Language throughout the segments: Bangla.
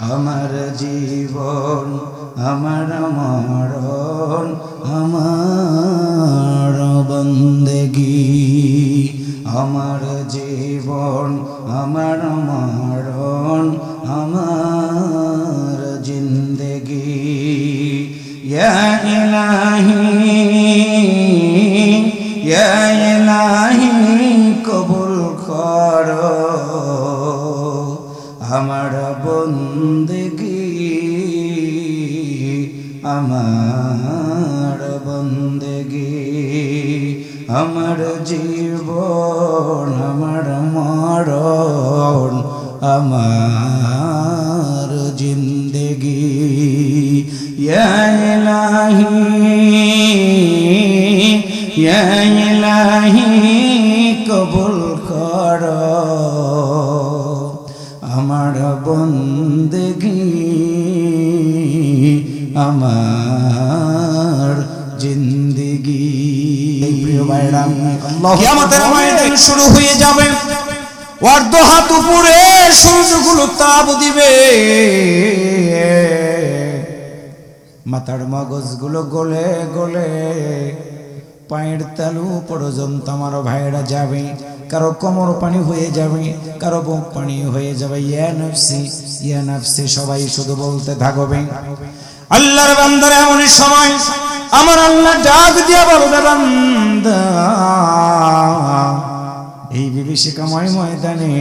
আমার জীবন আমার মরণ আমার বন্দেগী। আমার জীবন আমার মরণ বন্দেগি, আমার বন্দেগি, আমার জীবন, আমার মরণ, আমার জিন্দগি। ইলাহি ইলাহি, কবুল করো। আমার বন্দেগি আমার জিন্দিগি। প্রিয় কিয়ামতের ময়দান শুরু হয়ে যাবে। অর্ধ হাত উপরে সূর্যগুলো তাপ দিবে। মাথার মগজগুলো গলে গলে পায়ের তালু পর্যন্ত আমার ভাইরা যাবে। কারও কোমর পানি হয়ে যাবে কারও বুক পানি হয়ে যাবে। ইয়া নফসি ইয়া নফসি সবাই শুধু বলতে থাকবে। আল্লাহর বান্দার এমন সময় আমার আল্লাহ ডাক দিয়া বলবে, বান্দা, এই বিভীষিকাময় ময়দানে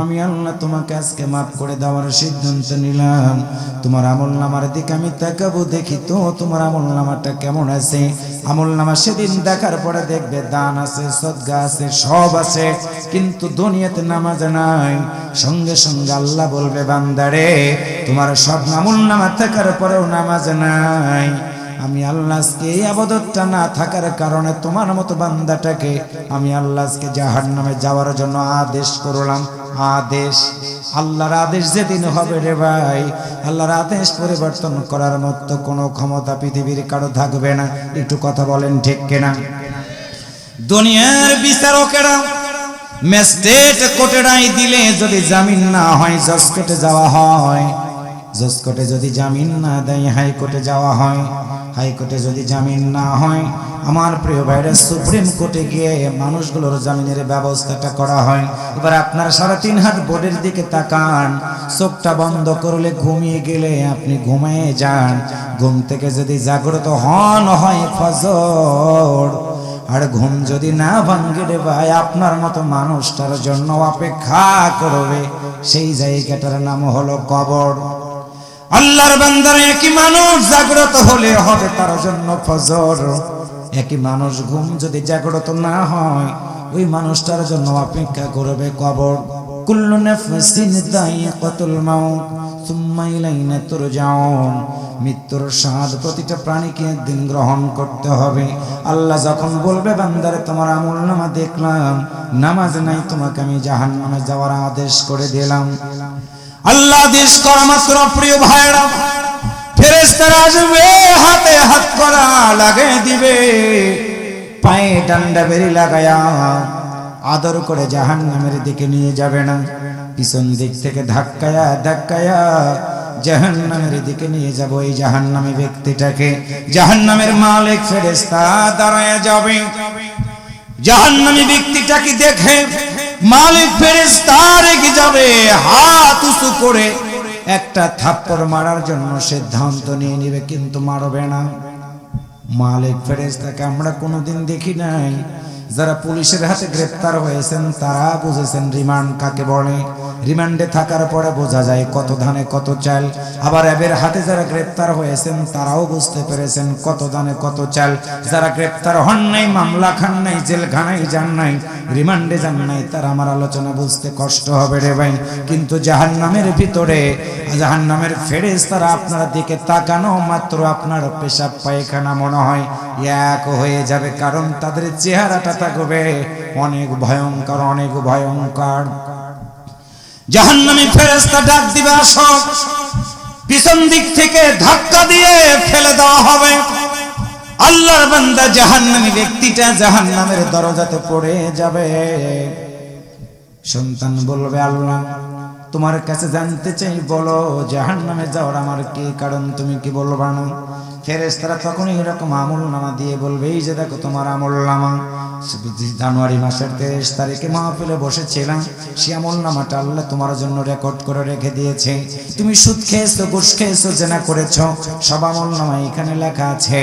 আমি আল্লাহ তোমাকে আজকে মাফ করে দেওয়ার সিদ্ধান্ত নিলাম। তোমার আমল নামার দিকে আমি তাকাবো, দেখি তো তোমার আমল নামাটা কেমন আছে। আমল নামা সেদিন দেখার পরে দেখবে দান আছে, সদ্গা আছে, সব আছে। কিন্তু দুনিয়াতে নামাজ নাই। সঙ্গে সঙ্গে আল্লাহ বলবে, বান্দারে, তোমার সব আমল নামা থাকার পরেও নামাজ নাই। আমি আল্লাহকে এই আবাদতটা না থাকার কারণে তোমার মতো বান্দাটাকে আমি আল্লাহকে জাহার নামে যাওয়ার জন্য আদেশ করলাম। আদেশ। আল্লাহর আদেশ যেদিন হবে রে ভাই, আল্লাহর আদেশ পরিবর্তন করার মতো কোনো ক্ষমতা পৃথিবীর কারও থাকবে না। একটু কথা বলেন ঠিক কিনা? দুনিয়ার বিচারকেরা ম্যাজিস্ট্রেট কোর্টে রায় দিলে যদি জামিন না হয়, জজ কোর্টে যাওয়া হয় জজ কোর্টে যদি জামিন না দেয়, হাইকোর্টে যাওয়া হয়। হাইকোর্টে যদি জামিন না হয়, আমার প্রিয় ভাইরা, সুপ্রিম কোর্টে গিয়ে মানুষগুলোর জামিনের ব্যবস্থাটা করা হয়। এবার আপনার সাড়ে তিন হাত বোর্ডের দিকে তাকান। চোখটা বন্ধ করলে ঘুমিয়ে গেলে আপনি ঘুমিয়ে যান। ঘুম থেকে যদি জাগ্রত হন, হয় ফজর। আর ঘুম যদি না ভাঙ্গে রে ভাই, আপনার মতো মানুষটার জন্য অপেক্ষা করবে। সেই জায়গাটার নাম হলো কবর। আল্লাহর বান্দার একই মানুষ, জাগ্রত হলে হবে তার জন্য ফজর। একই মানুষ ঘুম যদি জাগ্রত না হয়, ওই মানুষটার জন্য অপেক্ষা করবে কবর। কুল্লু নাফসিন দাইকাতুল মাউত, সুম্মা ইলাইনা তুরজাউন। মৃত্যুর স্বাদ প্রতিটা প্রাণীকে একদিন গ্রহণ করতে হবে। আল্লাহ যখন বলবে, বান্দারে, তোমার আমল নামা দেখলাম, নামাজ নাই, তোমাকে আমি জাহান নামে যাওয়ার আদেশ করে দিলাম। আল্লাহ আদেশ করা মাত্র প্রিয় ভাইরা ফেরেস্তারা আসবে, হাতে হাত করা লাগিয়ে দিবে। পায়ে ডান্ডা বেরি লাগায়া আদর করে জাহান নামের দিকে নিয়ে যাবে না। পিছন দিক থেকে ধাক্কায়া ধাক্কায়া জাহান নামের দিকে নিয়ে যাব এই জাহান নামে ব্যক্তিটাকে। জাহান নামের মালিক ফেরেস্তা দাঁড়ায় যাবে। জাহান জাহান্নামী ব্যক্তিটাকে দেখে মালিক ফেরেস্তা যাবে, হাত উঁচু করে একটা থাপ্পড় মারার জন্য সিদ্ধান্ত নিয়ে নিবে, কিন্তু মারবে না। মালিক ফেরেস্তাকে আমরা কোনোদিন দেখি নাই। যারা পুলিশের হাতে গ্রেপ্তার হয়েছেন, তারা বুঝেছেন রিমান্ড কাকে বলে। রিমান্ডে থাকার পরে বোঝা যায় কত ধানে কত চাল। আবার এবের হাতে যারা গ্রেপ্তার হয়েছেন, তারাও বুঝতে পেরেছেন কত ধানে কত চাল। যারা গ্রেপ্তার হন নাই, মামলা খান নাই, জেলখানায় যান নাই, রিমান্ডে যান নাই, তারা আমার আলোচনা বুঝতে কষ্ট হবে রে ভাই। কিন্তু জাহান নামের ভিতরে জাহান নামের ফেরেস তারা আপনার দিকে তাকানো মাত্র আপনার পেশাব পায়খানা মনে হয়। এক হয়ে যাবে, কারণ তাদের চেহারাটা থাকবে অনেক ভয়ঙ্কর অনেক ভয়ঙ্কর। জাহান্নামী ফেরেস্তা ডাক দিবে, আসো। পিছন দিক থেকে ধাক্কা দিয়ে ফেলে দেওয়া হবে। আল্লাহর বান্দা জাহান্নামী ব্যক্তিটা জাহান্নামের দরজাতে পড়ে যাবে। সন্তান বলবে, আল্লাহ, তোমার কাছে জানতে চাই, বলো জাহান নামে যাওয়ার আমার কি কারণ, তুমি কি বলবা না ফেরেস্তারা তখন এরকম আমল নামা দিয়ে বলবে, এই যে দেখো তোমার আমল নামা জানুয়ারি মাসের তেইশ তারিখে মাহফিলে বসেছিলাম। সে আমল নামাটা আল্লাহ তোমার জন্য রেকর্ড করে রেখে দিয়েছে। তুমি সুদ খেয়েছো, ঘুষ খেয়েছো, জেনা করেছ। সব আমল নামা এখানে লেখা আছে,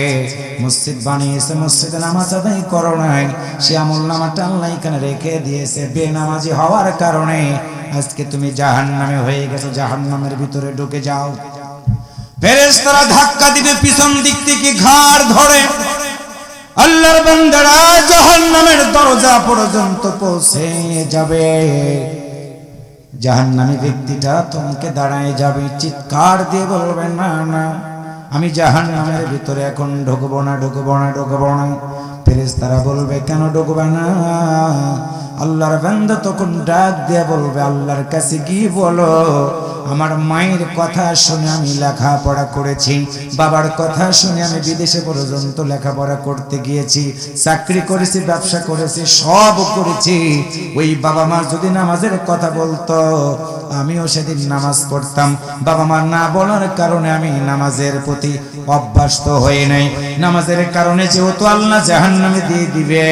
মসজিদ বানিয়েছে, মসজিদে নামাজ আদায় করো নাই। সে নামাটা আল্লাহ এখানে রেখে দিয়েছে বেনামাজি হওয়ার কারণে। আজকে তুমি জাহান নামে হয়ে গেছো জাহান নামের ভিতরে ঢুকে যাও। ফেরেশতারা ধাক্কা দিবে, পিছন দিক থেকে ঘাড় ধরে। আল্লাহর বান্দারা জাহান্নামের দরজা পর্যন্ত পৌঁছে যাবে। জাহান জাহান্নামী ব্যক্তিটা তোমাকে দাঁড়ায় যাবে, চিৎকার দিয়ে বলবে, না না, আমি জাহান্নামের ভিতরে এখন ঢুকবো না ঢুকবো না ঢুকবো না। ফেরেস তারা বলবে, কেন ঢুকবে না? আল্লাহর বান্দা তখন ডাক দিয়ে বলবে, আল্লাহর কাছে কি বলো? আমার মায়ের কথা শুনে আমি লেখাপড়া করেছি, বাবার কথা শুনে আমি বিদেশে পর্যন্ত লেখাপড়া করতে গিয়েছি, চাকরি করেছি, ব্যবসা করেছি, সব করেছি। ওই বাবা মা যদি নামাজের কথা বলতো, আমিও সেদিন নামাজ পড়তাম। বাবা মা না বলার কারণে আমি নামাজের প্রতি অভ্যস্ত হয়ে নাই। নামাজের কারণে যেহেতু আল্লাহ জাহান্নামে দিয়ে দিবে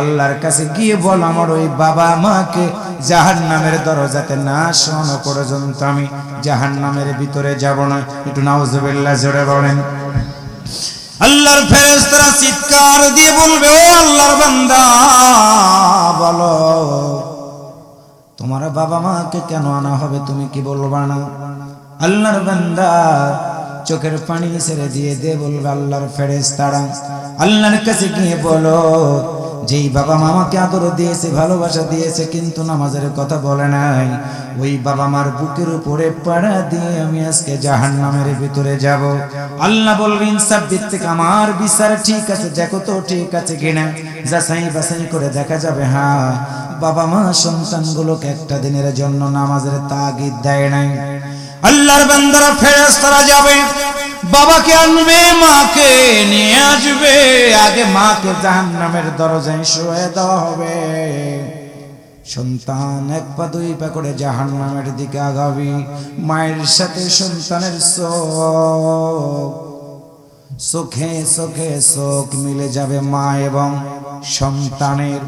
আল্লাহর কাছে গিয়ে বল, আমার ওই বাবা মাকে জাহান নামের দরজাতে না শোনো পর্যন্ত আমি জাহান নামের ভিতরে যাব না। একটু নাউজুবিল্লাহ জোরে বলেন। আল্লাহর ফেরেশতারা চিৎকার দিয়ে বলবে, ও আল্লাহর বান্দা, বলো, তোমার বাবা মাকে কেন আনা হবে তুমি কি বলবা না? আল্লাহর বান্দা চোখের পানি ছেড়ে দিয়ে দে বলবে, আল্লাহর ফেরেস তারা আল্লাহর কাছে গিয়ে বলো যেই বাবা মামাকে আদর দিয়েছে, ভালোবাসা দিয়েছে, কিন্তু নামাজের কথা বলে নাই। ওই বাবা মার বুকের উপরে পাড়া দিয়ে আমি আজকে জাহান নামের ভিতরে যাব। আল্লাহ বলবেন ইনসাফ ভিত্তিক আমার বিচার ঠিক আছে, দেখো তো ঠিক আছে কিনা? যাচাই বাছাই করে দেখা যাবে হ্যাঁ বাবা মা সন্তানগুলোকে একটা দিনের জন্য নামাজের তাগিদ দেয় নাই। আল্লাহর বান্দারা ফেরেশতারা যাবে। বাবাকে আনবে, মাকে নিয়ে আসবে। আগে মাকে জাহান নামের দরজায় শুয়ে দেওয়া হবে। সন্তান এক পা, দুই পা করে জাহান নামের দিকে আগাবি। মায়ের সাথে সন্তানের চোখ চোখে চোখে চোখ মিলে যাবে মা এবং সন্তানের।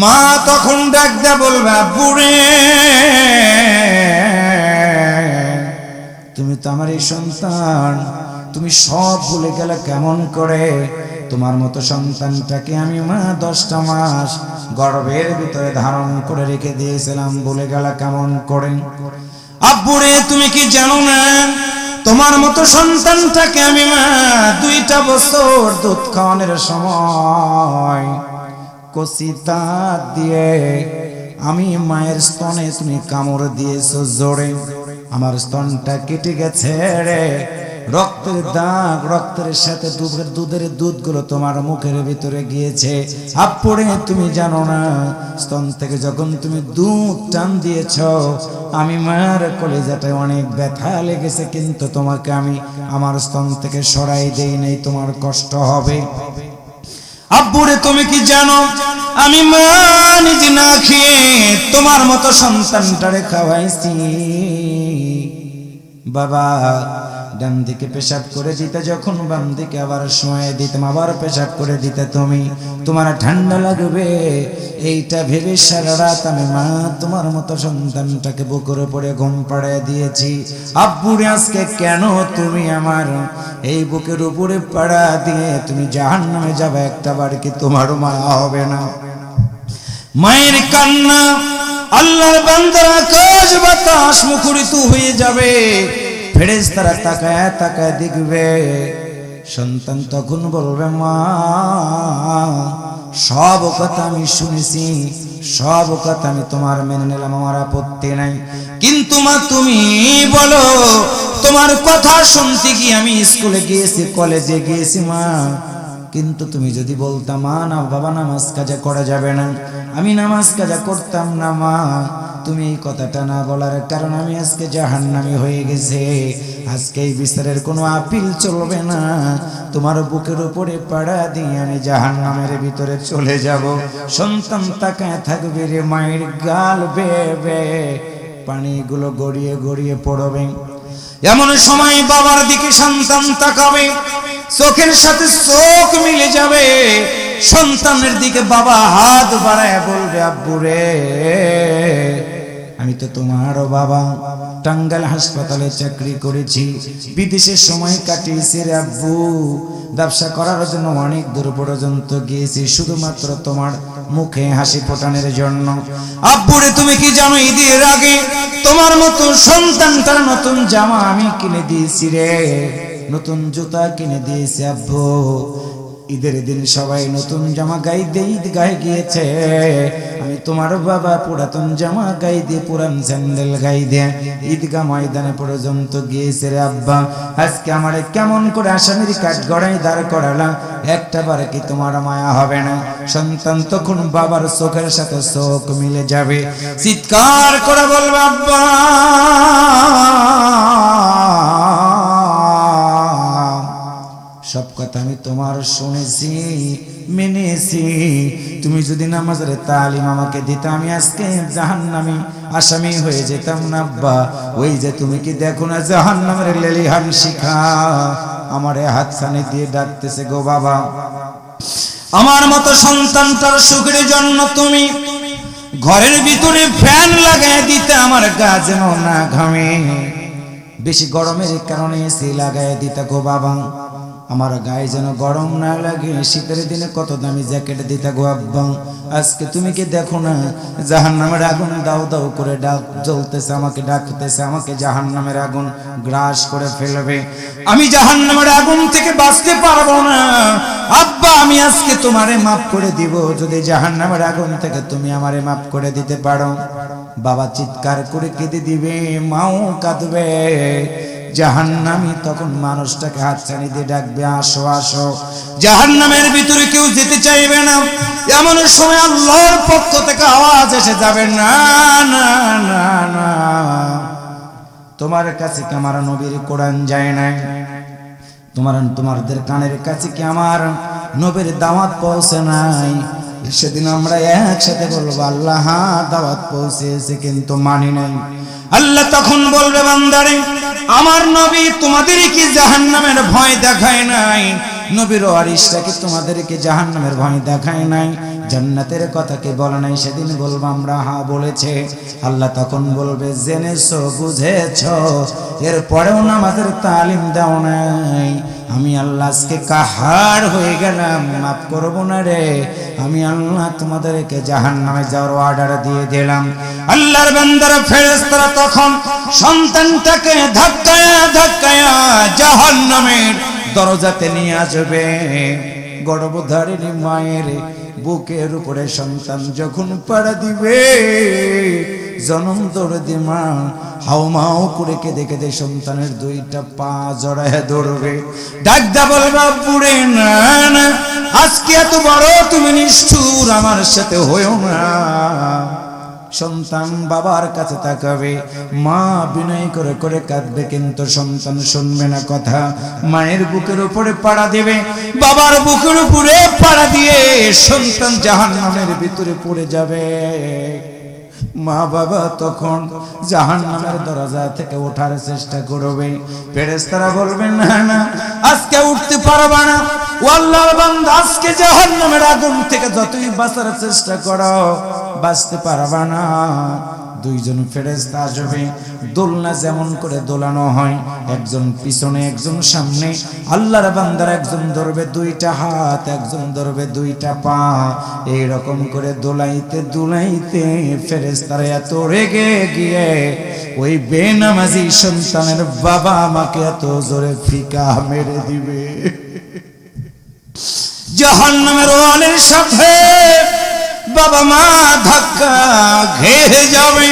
মা তখন ডাক দে বলবে, বুড়ে তুমি তো আমার এই সন্তান। তুমি সব ভুলে গেলে কেমন করে? তোমার মতো সন্তানটাকে আমি মা দশটা মাস গর্ভের ভিতরে ধারণ করে রেখে দিয়েছিলাম, ভুলে গেলে কেমন করে? আব্বুরে, তুমি কি জানো না? তোমার মতো সন্তানটাকে আমি মা দুইটা বছর দুধ খাওয়ানোর সময় কচি দাঁত দিয়ে আমি মায়ের স্তনে তুমি কামড় দিয়েছ জোরে। আমার স্তনটা কেটে গেছে রে। রক্তের দাগ, রক্তের সাথে দুধের দুধের দুধগুলো তোমার মুখের ভিতরে গিয়েছে। আপড়ে তুমি জানো না, স্তন থেকে যখন তুমি দুধ টান দিয়েছ, আমি মায়ের কলেজাটায় অনেক ব্যথা লেগেছে, কিন্তু তোমাকে আমি আমার স্তন থেকে সরাই দেই নাই, তোমার কষ্ট হবে। আব্বুরে তুমি কি জানো আমি মা নিজে না খেয়ে তোমার মতো সন্তানটারে খাওয়াইছি। বাবা, ডান দিকে পেশাব করে দিতে, যখন বাম দিকে আবার সময় দিতাম আবার পেশাব করে দিতে তুমি। তোমার ঠান্ডা লাগবে, এইটা ভেবে সারা রাত আমি মা তোমার মতো সন্তানটাকে বুকের উপরে ঘুম পাড়ায় দিয়েছি। আব্বুরে আজকে কেন তুমি আমার এই বুকের উপরে পাড়া দিয়ে তুমি জাহান নামে যাবে? একটা বার কি তোমার মা হবে না? মায়ের কান্না আল্লাহর বান্দার আকাশ বাতাস মুখরিত হয়ে যাবে। ফেরেস তারা তাকায় তাকায় দেখবে, সন্তান তখন বলবে, মা, সব কথা আমি শুনেছি, সব কথা আমি তোমার মেনে নিলাম, আমার আপত্তি নাই। কিন্তু মা, তুমি বলো, তোমার কথা শুনতে কি আমি স্কুলে গিয়েছি, কলেজে গিয়েছি, মা। কিন্তু তুমি যদি বলতাম মা, না, বাবা, নামাজ কাজা করা যাবে না। আমি নামাজ কাজা করতাম না, মা। তুমি এই কথাটা না বলার কারণ আমি আজকে জাহান্নামি হয়ে গেছে। আজকে এই বিচারের কোনো আপিল চলবে না। তোমার বুকের উপরে পাড়া দিয়ে আমি জাহান্নামের ভিতরে চলে যাব। সন্তান তাকায় থাকবে রে মায়ের গাল বে বে পানিগুলো গড়িয়ে গড়িয়ে পড়বে। এমন সময় বাবার দিকে সন্তান তাকাবে। চোখের সাথে চোখ মিলে যাবে। সন্তানের দিকে বাবা হাত বাড়ায় বলবে আব্বু রে আমি তো তোমারও বাবা। টাঙ্গাল হাসপাতালে চাকরি করেছি। বিদেশের সময় কাটিয়েছি রে আব্বু। ব্যবসা করার জন্য অনেক দূর পর্যন্ত গিয়েছি, শুধুমাত্র তোমার মুখে হাসি ফোটানোর জন্য। আব্বুরে, তুমি কি জানো ঈদের আগে তোমার মতো সন্তানটার নতুন জামা আমি কিনে দিয়েছি রে। নতুন জুতা কিনে দিয়েছি আব্বু। ঈদের দিন সবাই নতুন জামা গাই দিয়ে ঈদ গায়ে গিয়েছে। আমি তোমার বাবা পুরাতন জামা গাই দিয়ে পুরান স্যান্ডেল গাই দিয়ে ঈদগা ময়দানে পর্যন্ত গিয়েছে রে আব্বা। আজকে আমার কেমন করে আসামির কাঠ গড়াই দাঁড় করালা একটা বারে কি তোমার মায়া হবে না? সন্তান তখন বাবার চোখের সাথে চোখ মিলে যাবে। চিৎকার করে বলবে আব্বা। সব কথা আমি তোমার শুনেছি, মেনেছি। তুমি যদি নামাজের তালিম আমাকে দিতে, আমি আজকে জাহান্নামি আসামি হয়ে যেতাম না, আব্বা। ওই যে তুমি কি দেখো না জাহান্নামের লেলিহান শিখা? আমারে হাত সানি দিয়ে ডাকতেছে, গো বাবা, আমার মতো সন্তানটার সুখের জন্য তুমি ঘরের ভিতরে ফ্যান লাগাই দিতে আমার গা যেন না ঘামে। বেশি গরমের কারণে এসি লাগাই দিতে, গো বাবা আমার গায়ে যেন গরম না লাগে। শীতের দিনে কত দামি জ্যাকেট দিতে গো আব্বা। আজকে তুমি কি দেখো না? জাহান নামের আগুন দাও দাও করে ডাক জ্বলতেছে, আমাকে ডাকতেছে, আমাকে জাহান নামের আগুন গ্রাস করে ফেলবে। আমি জাহান নামের আগুন থেকে বাঁচতে পারব না। আব্বা, আমি আজকে তোমারে মাফ করে দিব। যদি জাহান নামের আগুন থেকে তুমি আমারে মাফ করে দিতে পারো। বাবা চিৎকার করে কেঁদে দিবে, মাও কাঁদবে। জাহান্নামি তখন মানুষটাকে হাত ছানি দিয়ে ডাকবে, আসো আসো। জাহান নামের ভিতরে কেউ যেতে চাইবে না। এমন সময় আল্লাহর পক্ষ থেকে আওয়াজ এসে যাবে, না না না না। তোমার কাছে কি আমার নবীর কোরআন যায় নাই? তোমার, তোমাদের কানের কাছে কি আমার নবীর দাওয়াত পৌঁছে নাই? সেদিন আমরা একসাথে বলব, আল্লাহ হ্যাঁ দাওয়াত পৌঁছেছে, কিন্তু মানি নাই। আল্লাহ তখন বলবে, বান্দারে আমার নবী তোমাদের কি জাহান্নামের ভয় দেখায় নাই। নবীর আরিসটা কি তোমাদেরকে জাহান্নামের ভয় দেখায় নাই, জান্নাতের কথা কি বলে নাই, সেদিন বলব আমরা, হা, বলেছে। আল্লাহ তখন বলবে, জেনেছো, বুঝেছ, এরপরেও নামাজের তালিম দাও নাই। আমি আল্লাহ আজকে কাহার হয়ে গেলাম, মাফ করব না রে। আমি আল্লাহ তোমাদেরকে জাহান নামে যাওয়ার অর্ডার দিয়ে দিলাম। আল্লাহর বান্দারা, ফেরেশতারা তখন সন্তানটাকে ধাক্কায়া ধাক্কায়া জাহান্নামের দরজাতে নিয়ে আসবে। গর্ভধারিণী মায়ের বুকের উপরে সন্তান যখন পাড়া দিবে, জনম দৌড়ে মা হাও মাও করে কেঁদে কেঁদে সন্তানের দুইটা পা জড়ায় দৌড়বে ডাকদা বলবা পুরে না না, আজকে এত বড় তুমি নিষ্ঠুর, আমার সাথে হয়েও না। সন্তান বাবার কাছে তাকাবে। মা বিনয় করে করে কাঁদবে, কিন্তু সন্তান শুনবে না কথা। মায়ের বুকের উপরে পাড়া দেবে, বাবার বুকের উপরে পাড়া দিয়ে সন্তান জাহান নামের ভিতরে পড়ে যাবে। মা বাবা তখন জাহান নামের দরজা থেকে ওঠার চেষ্টা করবে। ফেরেশতারা বলবেন না না, আজকে উঠতে পারবা না। আল্লাহর বান্দা আজকে জাহান নামের আগুন থেকে যতই বাঁচার চেষ্টা করো। বাঁচতে পারবা না। দুইজন ফেরেস্তা আসবে, দোলনা যেমন করে দোলানো হয়, একজন পিছনে, একজন সামনে। আল্লাহর বান্দার একজন ধরবে দুইটা হাত, একজন ধরবে দুইটা পা। এই রকম করে দোলাইতে দোলাইতে ফেরেস্তারা এত রেগে গিয়ে, ওই বেনামাজি সন্তানের বাবা আমাকে এত জোরে ফিকা মেরে দিবে। জাহান্নামের ওয়ালের সাথে বাবা মা ধাক্কা ঘেয়ে যাবে।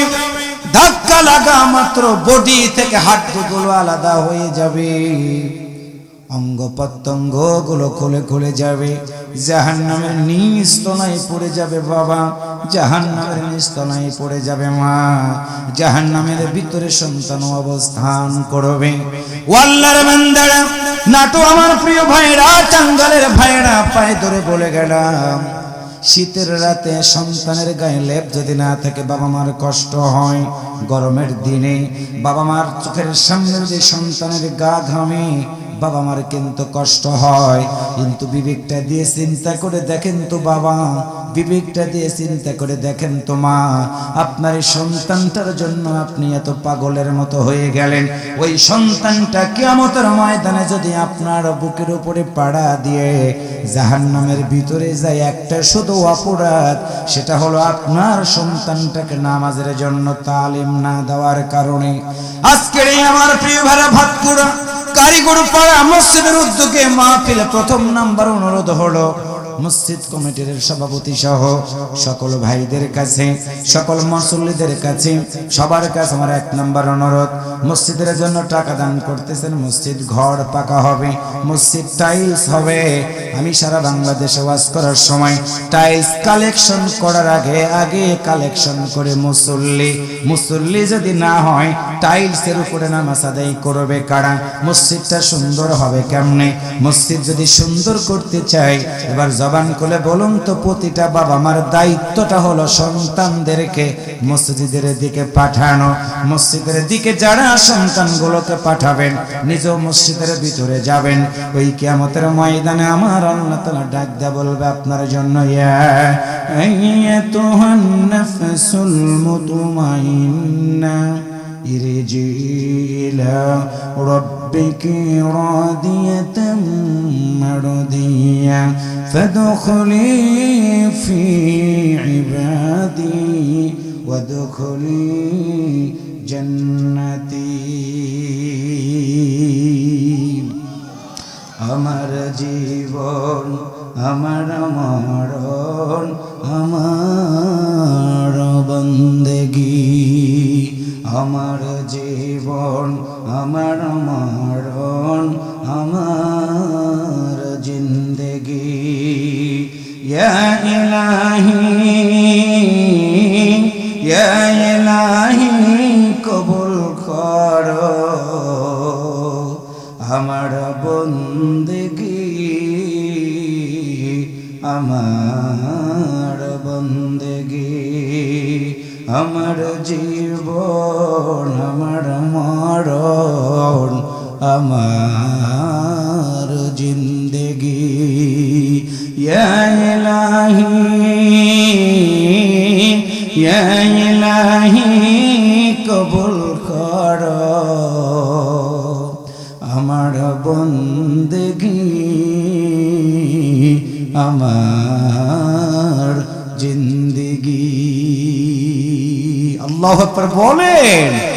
ধাক্কা লাগা মাত্র বডি থেকে হাড্ডিগুলো আলাদা হয়ে যাবে। অঙ্গ প্রত্যঙ্গগুলো খুলে খুলে যাবে। জাহান নামের নিচ তলায় পড়ে যাবে বাবা। জাহান নামের নিচ তলায় পড়ে যাবে মা। জাহান নামের ভিতরে সন্তান অবস্থান করবে। ওয়াল্লার বান্দারা, নাটো আমার প্রিয় ভাইরা টাঙ্গালের ভাইরা, পায়ে ধরে বলে গেলাম শীতের রাতে সন্তানের গায়ে লেপ যদি না থাকে, বাবা মার কষ্ট হয়। গরমের দিনে বাবা মার চোখের সামনে যে সন্তানের গা ঘামে, বাবা মার কিন্তু কষ্ট হয়। কিন্তু বিবেকটা দিয়ে চিন্তা করে দেখেন তো বাবা বিবেকটা দিয়ে চিন্তা করে দেখেন তো মা, আপনার এই সন্তানটার জন্য আপনি এত পাগলের মতো হয়ে গেলেন। ওই সন্তানটা কিয়ামতের ময়দানে যদি আপনার বুকের উপরে পাড়া দিয়ে জাহান্নামের ভিতরে যায়, একটা শুধু অপরাধ, সেটা হলো আপনার সন্তানটাকে নামাজের জন্য তালিম না দেওয়ার কারণে। আজকের এই আমার প্রিয় ভাড়া ভাতকুড়া কারিগর পাড়া মসজিদের উদ্যোগে মাহফিলে প্রথম নাম্বার অনুরোধ হলো মসজিদ কমিটির সভাপতি সহ সকল ভাইদের কাছে, সকল মুসল্লিদের কাছে সবার কাছে আমার এক নম্বর অনুরোধ। মসজিদের জন্য টাকা দান করতেছেন, মসজিদ ঘর পাকা হবে, মসজিদ টাইলস হবে। আমি সারা বাংলাদেশে ওয়াজ করার সময় টাইলস কালেকশন করার আগে আগে কালেকশন করে মুসল্লি মুসল্লি যদি না হয়, টাইলসের উপরে নামাজ আদায় করবে কারা? মসজিদটা সুন্দর হবে কেমনে? মসজিদ যদি সুন্দর করতে চাই এবার জবান করে বলুন তো, প্রতিটা বাবা মার দায়িত্বটা হলো সন্তানদেরকে মসজিদের দিকে পাঠানো। মসজিদের দিকে যারা সন্তানগুলোকে পাঠাবেন নিজেও মসজিদের ভিতরে যাবেন। ওই কিয়ামতের ময়দানে আমার আল্লাহ ডাক দেয়া বলবে, আপনার জন্য ইয়া মুতমাইন্না। ارجعي إلى ربك راضية مرضية فادخلي في عبادي وادخلي جنتي أمر جيبون أمر مرض আমার জীবন আমার মরণ আমার জিন্দেগি। ইলাহি ইলাহি কবুল করো। আমার বন্দেগি আমার আল্লাহ বলেন।